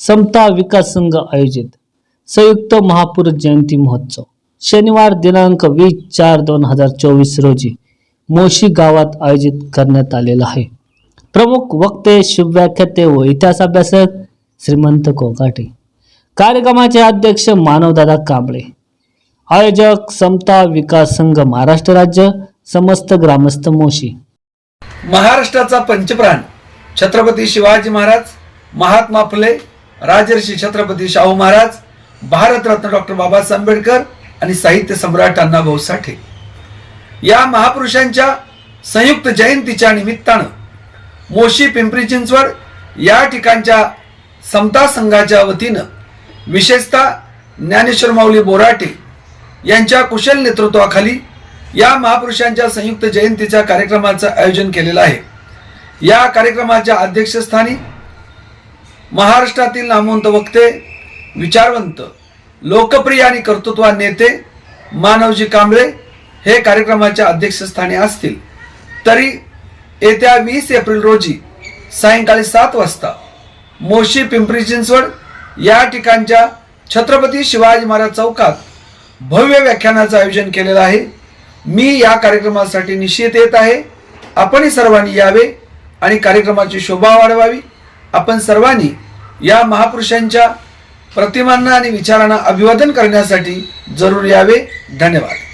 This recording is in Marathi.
समता विकास संघ आयोजित. संयुक्त महापुरुष जयंती महोत्सव. शनिवार दिनांक वीस चार दोन हजार चोवीस रोजी मोशी गावात आयोजित करण्यात आलेला आहे. प्रमुख वक्ते शुभव्याख्याते व इतिहास अभ्यासक श्रीमंत कोकाटे. कार्यक्रमाचे अध्यक्ष मानवदादा कांबळे. आयोजक समता विकास संघ महाराष्ट्र राज्य समस्त ग्रामस्थ मोशी. महाराष्ट्राचा पंचप्राण छत्रपती शिवाजी महाराज महात्मा फुले राजर्षी छत्रपती शाहू महाराज भारतरत्न डॉक्टर बाबासाहेब आंबेडकर आणि साहित्य सम्राट अण्णाभाऊ साठे. या महापुरुषांच्या संयुक्त जयंतीच्या निमित्तानं मोशी पिंपरी चिंचवड या ठिकाणच्या समता संघाच्या वतीनं विशेषतः ज्ञानेश्वर माऊली बोराटे यांच्या कुशल नेतृत्वाखाली या महापुरुषांच्या संयुक्त जयंतीच्या कार्यक्रमाचं आयोजन केलेलं आहे. या कार्यक्रमाच्या अध्यक्षस्थानी महाराष्ट्रातील नामवंत वक्ते विचारवंत लोकप्रिय आणि कर्तृत्वान नेते मानवजी कांबळे हे कार्यक्रमाच्या अध्यक्षस्थानी असतील. तरी येत्या वीस एप्रिल रोजी सायंकाळी सात वाजता मोशी पिंपरी चिंचवड या ठिकाणच्या छत्रपती शिवाजी महाराज चौकात भव्य व्याख्यानाचं आयोजन केलेलं आहे. मी या कार्यक्रमासाठी निश्चित येत आहे. आपणही सर्वांनी यावे आणि कार्यक्रमाची शोभा वाढवावी. आपण सर्वांनी या महापुरुषांच्या प्रतिमांना आणि विचारांना अभिवादन करण्यासाठी जरूर यावे. धन्यवाद.